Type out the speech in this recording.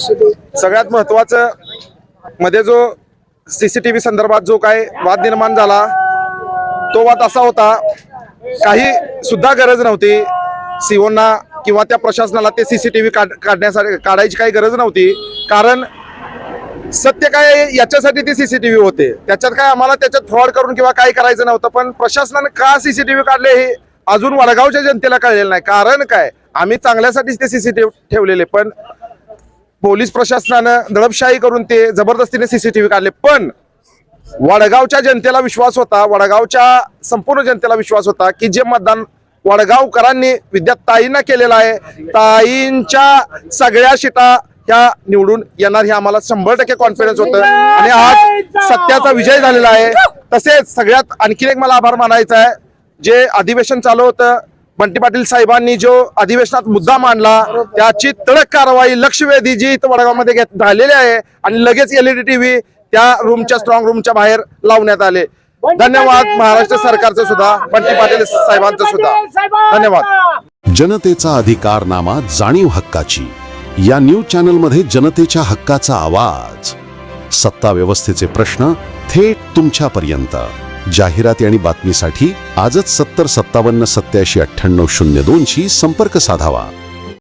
सगळ्यात महत्वाचं मध्ये जो सीसीटीव्ही संदर्भात जो काय वाद निर्माण झाला तो वाद असा होता काही सुद्धा गरज नव्हती. सीओना किंवा त्या प्रशासनाला ते सीसीटीव्ही काढ काढण्यासाठी काढायची काही गरज नव्हती. कारण सत्य काय याच्यासाठी ते सीसीटीव्ही होते. त्याच्यात काय आम्हाला त्याच्यात फ्रॉड करून किंवा काही करायचं नव्हतं पण प्रशासनाने का सीसीटीव्ही काढले हे अजून वडगावच्या जनतेला कळलेलं नाही. कारण काय? आम्ही चांगल्यासाठीच ते सीसीटीव्ही ठेवलेले पण पोलीस प्रशासनानं दडपशाही करून ते जबरदस्तीने सीसीटीव्ही काढले. पण वडगावच्या जनतेला विश्वास होता वडगावच्या संपूर्ण जनतेला विश्वास होता की जे मतदान वडगावकरांनी विद्याताईंना केलेलं आहे ताईंच्या सगळ्या शिटा ह्या निवडून येणार हे आम्हाला शंभर टक्के कॉन्फिडन्स होतं. आणि आज सत्याचा विजय झालेला आहे. तसेच सगळ्यात आणखीन एक मला आभार मानायचा आहे. जे अधिवेशन चालू होतं बंटी पाटील साहेबांनी जो अधिवेशनात मुद्दा मांडला त्याची तडक कारवाई लक्षवेधी जी इथं वडगावमध्ये घेत झालेली आहे आणि लगेच एलईडी टीव्ही त्या रूमच्या स्ट्रॉंग रूमच्या बाहेर लावण्यात आले. धन्यवाद. महाराष्ट्र सरकारचं सुद्धा बंटी पाटील साहेबांचं सुद्धा. धन्यवाद. जनतेचा अधिकारनामा जाणीव हक्काची. या न्यूज चॅनलमध्ये जनतेच्या हक्काचा आवाज. सत्ता व्यवस्थेचे प्रश्न थेट तुमच्यापर्यंत. जाहिराती आणि बातमीसाठी आजच सत्तर सत्तावन्न सत्याऐंशी अठ्ठ्याण्णव शून्य दोनशी संपर्क साधावा.